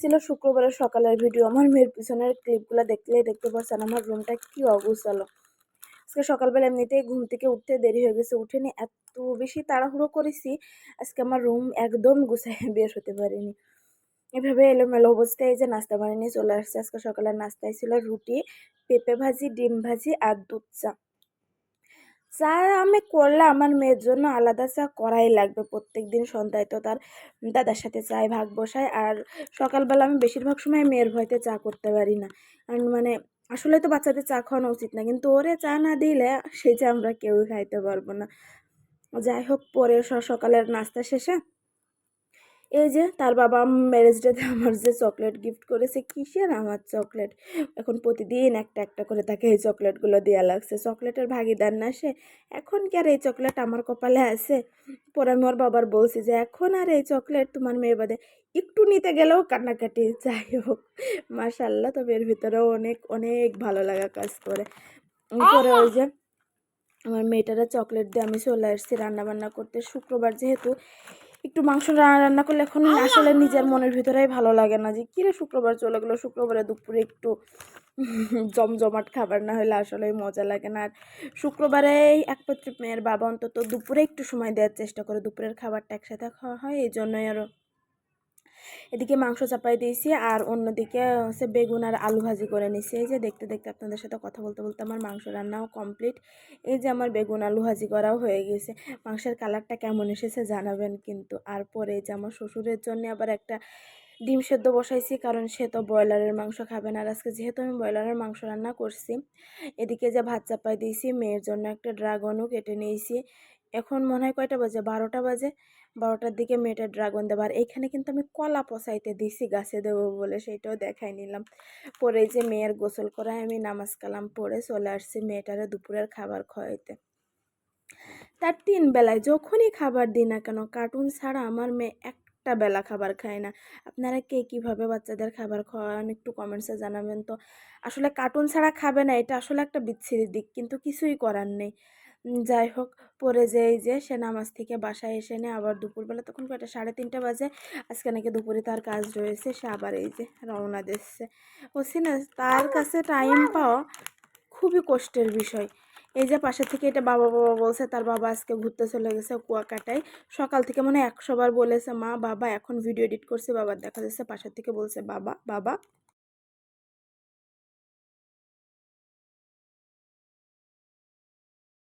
ছিল শুক্রবারের সকালের ভিডিও আমার মেয়ের পিছনের ক্লিপগুলো দেখলেই দেখতে পাচ্ছেন আমার রুমটা কি অবস্থালো আজকে সকালবেলা এমনিতেই ঘুম থেকে উঠতে দেরি হয়ে গেছে। উঠেনি, এত বেশি তাড়াহুড়ো করেছি, আজকে আমার রুম একদম গুছাই বের হতে পারিনি। এভাবে এলোমেলো অবস্থায় যে নাস্তা বানিয়ে নিয়ে চলে আসছে। আজকে সকালের নাস্তায় ছিল রুটি, পেঁপে ভাজি, ডিম ভাজি আর দুধ চা। চা আমি করলে আমার মেয়ের জন্য আলাদা চা করাই লাগবে। প্রত্যেক দিন সন্ধ্যায় তো তার দাদার সাথে চায় ভাগ বসায় আর সকালবেলা আমি বেশিরভাগ সময় মেয়ের ভয়তে চা করতে পারি না। মানে আসলে তো বাচ্চাদের চা খাওয়ানো উচিত না, কিন্তু ওরে চা না দিলে সেই চা আমরা কেউই খাইতে পারব না। যাই হোক পরে সকালের নাস্তা শেষে এই যে তার বাবা ম্যারেজ ডেতে আমার যে চকলেট গিফট করেছে কিসের আমার চকলেট? এখন প্রতিদিন একটা একটা করে তাকে এই চকলেটগুলো দেওয়া লাগছে। চকলেটের ভাগিদার না সে? এখন কি আর এই চকলেট আমার কপালে আছে? পরে আমি ওর বাবার বলছি যে এখন আর এই চকলেট তোমার মেয়ে বাদে একটু নিতে গেলেও কান্নাকাটি। যাই হোক মাশাল্লাহ তবে এর ভিতরেও অনেক অনেক ভালো লাগা কাজ করে। পরে ওই যে আমার মেয়েটারা চকলেট দিয়ে আমি চলে আসছি রান্না বান্না করতে। শুক্রবার যেহেতু একটু মাংস রান্না রান্না করলে এখন আসলে নিজের মনের ভিতরেই ভালো লাগে না যে কিরে শুক্রবার চলে গেলো শুক্রবারে দুপুরে একটু জমজমাট খাবার না হলে আসলে মজা লাগে না। আর শুক্রবারে একপত্র মেয়ের বাবা অন্তত দুপুরে একটু সময় দেওয়ার চেষ্টা করে দুপুরের খাবারটা একসাথে খাওয়া হয় এই জন্যই আরও এদিকে মাংস চাপাই দিয়েছি আর অন্যদিকে হচ্ছে বেগুন আর আলু ভাজি করে নিছি এই যে দেখতে দেখতে আপনাদের সাথে কথা বলতে বলতে আমার মাংস রান্নাও কমপ্লিট এই যে আমার বেগুন আলু ভাজি করাও হয়ে গেছে। মাংসের কালারটা কেমন এসেছে জানাবেন কিন্তু। আর পরে যে আমার শ্বশুরের জন্য আবার একটা ডিম সেদ্ধ বসাইছি কারণ সে তো ব্রয়লারের মাংস খাবে না। আর আজকে যেহেতু আমি ব্রয়লারের মাংস রান্না করছি, এদিকে যে ভাত চাপাই দিয়েছি, মেয়ের জন্য একটা ড্রাগনও কেটে নিয়েছি। এখন মনে হয় কয়টা বাজে? বারোটা বাজে। বারোটার দিকে মেয়েটা ড্রাগন দেবো আর এইখানে কিন্তু আমি কলা পচাইতে দিছি, গাছে দেবো বলে সেইটাও দেখাই নিলাম। পরে যে মেয়ের গোসল করায় আমি নামাজ কালাম পড়ে চলে আসছি মেয়েটারে দুপুরের খাবার খাওয়াইতে। তার তিন বেলায় যখনই খাবার দিই না কেন, কার্টুন ছাড়া আমার মেয়ে একটা বেলা খাবার খায় না। আপনারা কে কীভাবে বাচ্চাদের খাবার খাওয়ান একটু কমেন্টসে জানাবেন তো। আসলে কার্টুন ছাড়া খাবে না, এটা আসলে একটা বিচ্ছিরি দিক, কিন্তু কিছুই করার নেই। যাই হোক পরে যে এই যে সে নামাজ থেকে বাসায় এসে নিয়ে আবার দুপুরবেলা তখন কয়টা? সাড়ে তিনটা বাজে। আজকে নাকি দুপুরে তার কাজ রয়েছে, সে আবার এই যে রওনা দিচ্ছে। বলছি না তার কাছে টাইম পাওয়া খুবই কষ্টের বিষয়। এই যে পাশে থেকে এটা বাবা বাবা বলছে, তার বাবা আজকে ঘুরতে চলে গেছে কুয়াকাটায়। সকাল থেকে মনে হয় একশো বার বলেছে, মা, বাবা, এখন ভিডিও এডিট করছে। বাবার দেখা যাচ্ছে পাশের থেকে বলছে, বাবা বাবা।